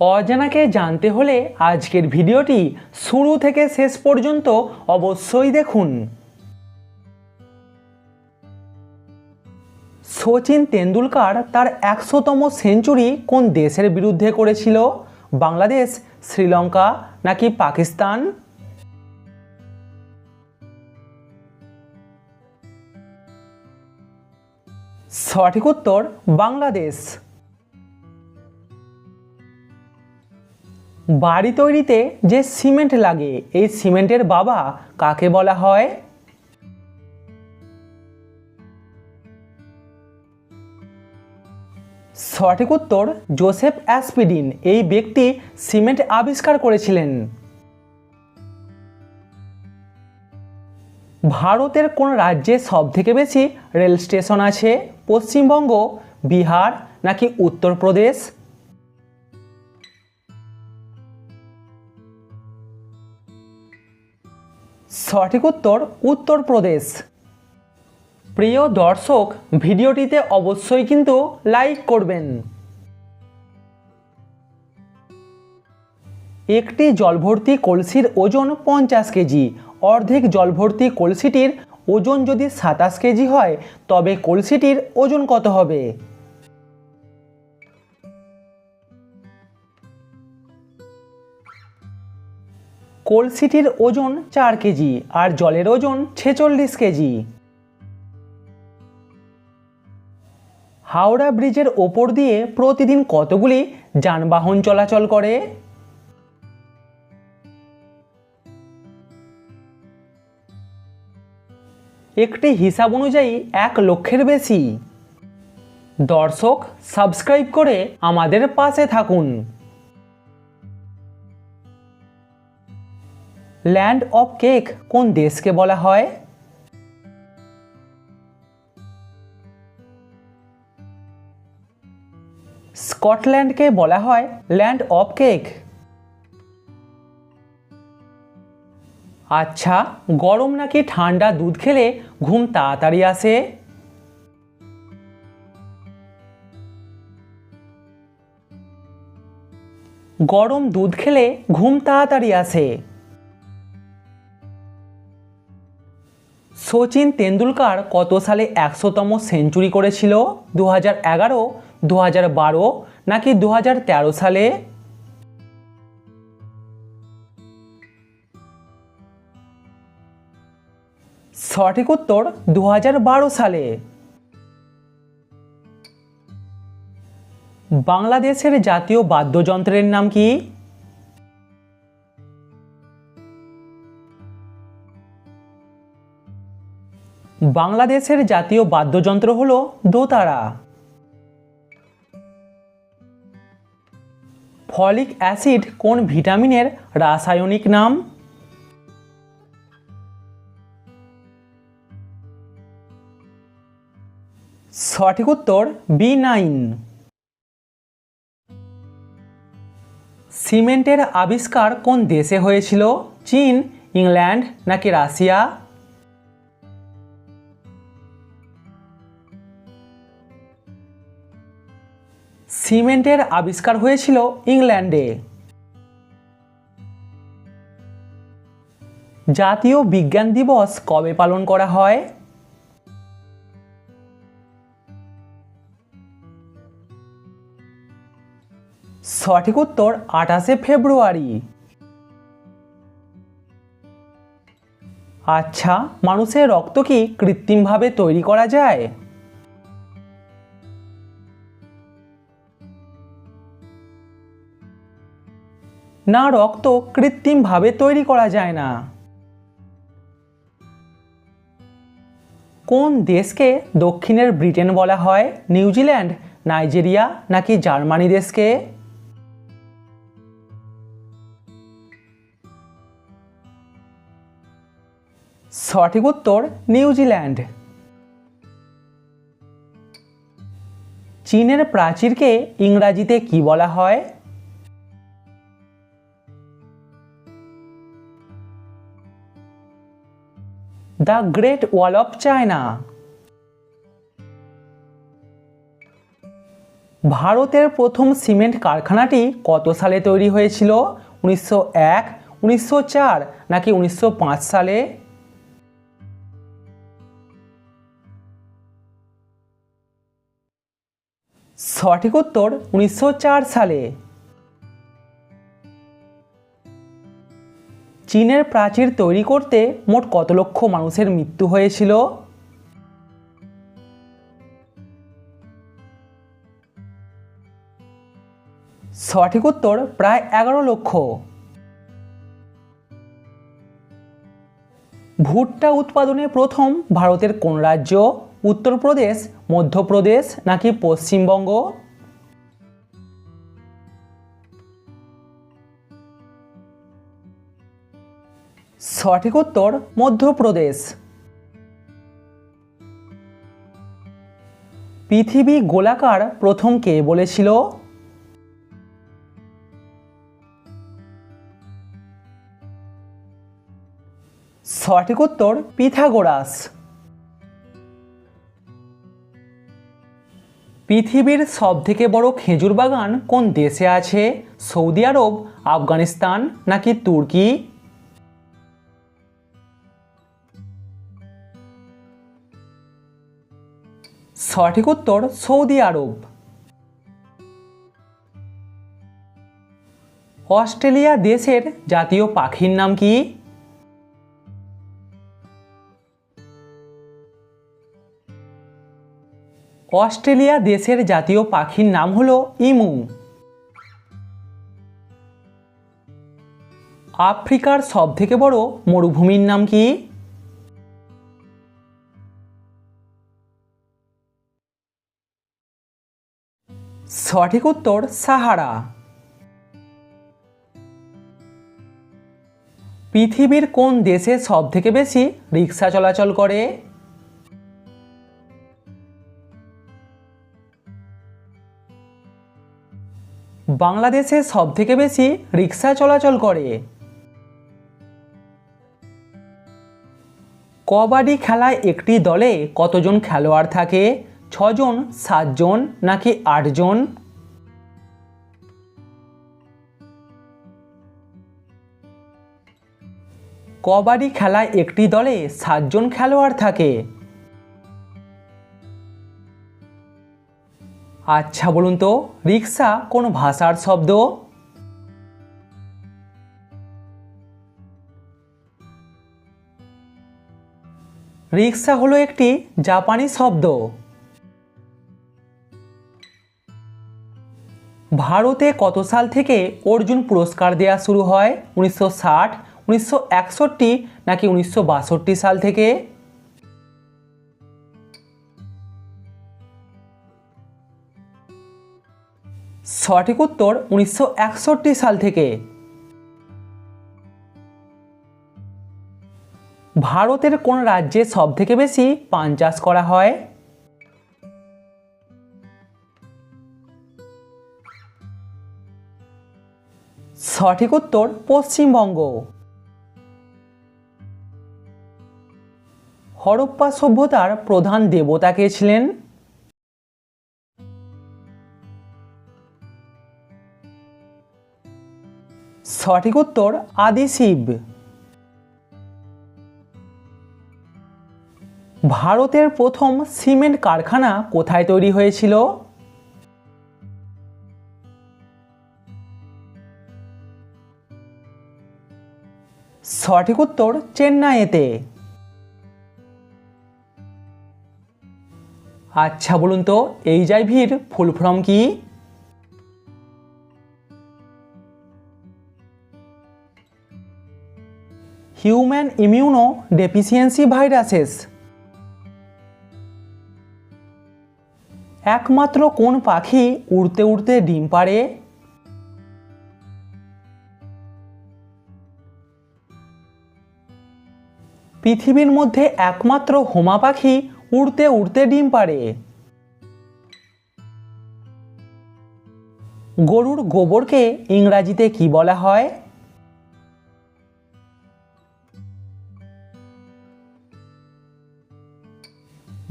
অজানাকে জানতে হলে আজকের ভিডিওটি শুরু থেকে শেষ পর্যন্ত অবশ্যই দেখুন। সচিন তেন্ডুলকার তার একশোতম সেঞ্চুরি কোন দেশের বিরুদ্ধে করেছিল? বাংলাদেশ, শ্রীলঙ্কা নাকি পাকিস্তান? সঠিক উত্তর বাংলাদেশ। বাড়ি তৈরিতে যে সিমেন্ট লাগে, এই সিমেন্টের বাবা কাকে বলা হয়? সঠিক উত্তর, জোসেফ অ্যাসপিডিন। এই ব্যক্তি সিমেন্ট আবিষ্কার করেছিলেন। ভারতের কোন রাজ্যে সবথেকে বেশি রেল স্টেশন আছে? পশ্চিমবঙ্গ, বিহার, নাকি উত্তরপ্রদেশ? সঠিক উত্তর উত্তরপ্রদেশ প্রিয় দর্শক, ভিডিওটিতে অবশ্যই কিন্তু লাইক করবেন। একটি জলভর্তি কলসির ওজন পঞ্চাশ কেজি। অর্ধেক জলভর্তি কলসিটির ওজন যদি সাতাশ কেজি হয়, তবে কলসিটির ওজন কত হবে? কলসিটির ওজন চার কেজি আর জলের ওজন ছেচল্লিশ কেজি। হাওড়া ব্রিজের ওপর দিয়ে প্রতিদিন কতগুলি যানবাহন চলাচল করে? একটি হিসাব অনুযায়ী এক লক্ষের বেশি। দর্শক, সাবস্ক্রাইব করে আমাদের পাশে থাকুন। ল্যান্ড অফ কেক কোন দেশকে বলা হয়? স্কটল্যান্ডকে বলা হয় ল্যান্ড অফ কেক আচ্ছা গরম নাকি ঠান্ডা দুধ খেলে ঘুম তাড়াতাড়ি আসে? গরম দুধ খেলে ঘুম তাড়াতাড়ি আসে। সচিন তেন্ডুলকার কত সালে একশোতম সেঞ্চুরি করেছিল? দু হাজার এগারো দু হাজার বারো নাকি দু হাজার তেরো সালে? সঠিক উত্তর দু হাজার বারো সালে। বাংলাদেশের জাতীয় বাদ্যযন্ত্রের নাম কি? বাংলাদেশের জাতীয় বাদ্যযন্ত্র হল দোতারা। ফলিক অ্যাসিড কোন ভিটামিনের রাসায়নিক নাম? সঠিক উত্তর বি নাইন। সিমেন্টের আবিষ্কার কোন দেশে হয়েছিল? চীন, ইংল্যান্ড নাকি রাশিয়া? সিমেন্টের আবিষ্কার হয়েছিল ইংল্যান্ডে। জাতীয় বিজ্ঞান দিবস কবে পালন করা হয়? সঠিক উত্তর আঠাশে ফেব্রুয়ারি। আচ্ছা মানুষের রক্ত কি কৃত্রিমভাবে তৈরি করা যায়? না রক্ত কৃত্রিমভাবে তৈরি করা যায় না। কোন দেশকে দক্ষিণের ব্রিটেন বলা হয়? নিউজিল্যান্ড নাইজেরিয়া নাকি জার্মানি দেশকে? সঠিক উত্তর নিউজিল্যান্ড চীনের প্রাচীরকে ইংরাজিতে কি বলা হয়? The great wall of China. ভারতের প্রথম সিমেন্ট কারখানাটি কত সালে তৈরি হয়েছিল? উনিশশো এক, উনিশশো চার, নাকি উনিশশো পাঁচ সালে? সঠিক উত্তর উনিশশো চার সালে। চীনের প্রাচীর তৈরি করতে মোট কত লক্ষ মানুষের মৃত্যু হয়েছিল? সঠিক উত্তর প্রায় এগারো লক্ষ। ভুট্টা উৎপাদনে প্রথম ভারতের কোন রাজ্য? উত্তরপ্রদেশ, মধ্যপ্রদেশ নাকি পশ্চিমবঙ্গ? সঠিক উত্তর মধ্যপ্রদেশ। পৃথিবী গোলাকার প্রথম কে বলেছিল? সঠিক উত্তর পিথাগোরাস। পৃথিবীর সবথেকে বড় খেজুর বাগান কোন দেশে আছে? সৌদি আরব, আফগানিস্তান নাকি তুর্কি? সঠিক উত্তর সৌদি আরব। অস্ট্রেলিয়া দেশের জাতীয় পাখির নাম কি? অস্ট্রেলিয়া দেশের জাতীয় পাখির নাম হলো ইমু। আফ্রিকার সবথেকে বড় মরুভূমির নাম কি? সঠিক উত্তর সাহারা। পৃথিবীর কোন দেশে সবথেকে বেশি রিক্সা চলাচল করে? বাংলাদেশে সবথেকে বেশি রিক্সা চলাচল করে? কবাডি খেলায় একটি দলে কতজন খেলোয়াড় থাকে? ছজন, সাতজন, নাকি আটজন? কবাডি খেলায় একটি দলে সাতজন খেলোয়াড় থাকে। আচ্ছা বলুন তো, রিক্সা কোন ভাষার শব্দ? রিক্সা হলো একটি জাপানি শব্দ। ভারতে কত সাল থেকে অর্জুন পুরস্কার দেওয়া শুরু হয়? উনিশশো ষাট, উনিশশো একষট্টি নাকি উনিশশো বাষট্টি সাল থেকে? সঠিক উত্তর উনিশশো একষট্টি সাল থেকে। ভারতের কোন রাজ্যে সবথেকে বেশি পান চাষ করা হয়? সঠিক উত্তর পশ্চিমবঙ্গ। হরপ্পা সভ্যতার প্রধান দেবতা কে ছিলেন? সঠিক উত্তর আদি শিব। ভারতের প্রথম সিমেন্ট কারখানা কোথায় তৈরি হয়েছিল? সঠিক উত্তর চেন্নাইতে। আচ্ছা বলুন তো এইচআইভির ফুল ফর্ম কি? Human immuno deficiency viruses. একমাত্র কোন পাখি উড়তে উড়তে ডিম পাড়ে? পৃথিবীর মধ্যে একমাত্র হোমা পাখি উড়তে উড়তে ডিম পারে গরুর গোবরকে ইংরাজিতে কি বলা হয়?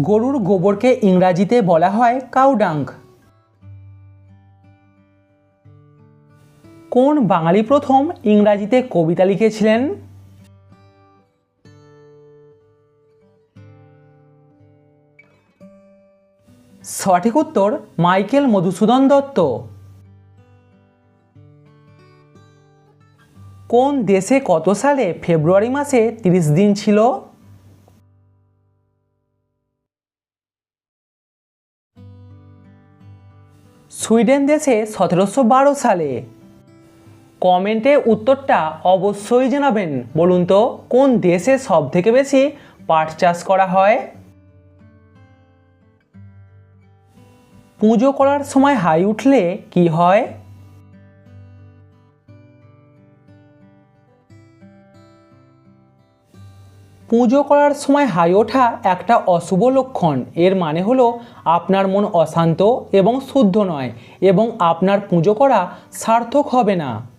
গরুর গোবরকে ইংরাজিতে বলা হয় কাউডাং কোন বাঙালি প্রথম ইংরাজিতে কবিতা লিখেছিলেন? সঠিক উত্তর মাইকেল মধুসূদন দত্ত। কোন দেশে কত সালে ফেব্রুয়ারি মাসে তিরিশ দিন ছিল? সুইডেন দেশে সতেরোশো বারো সালে। কমেন্টে উত্তরটা অবশ্যই জানাবেন। বলুন তো, কোন দেশে সব থেকে বেশি পাট চাষ করা হয়? পুজো করার সময় হাই উঠলে কি হয়? পুজো করার সময় হাই ওঠা একটা অশুভ লক্ষণ। এর মানে হলো আপনার মন অশান্ত এবং শুদ্ধ নয় এবং আপনার পুজো করা সার্থক হবে না।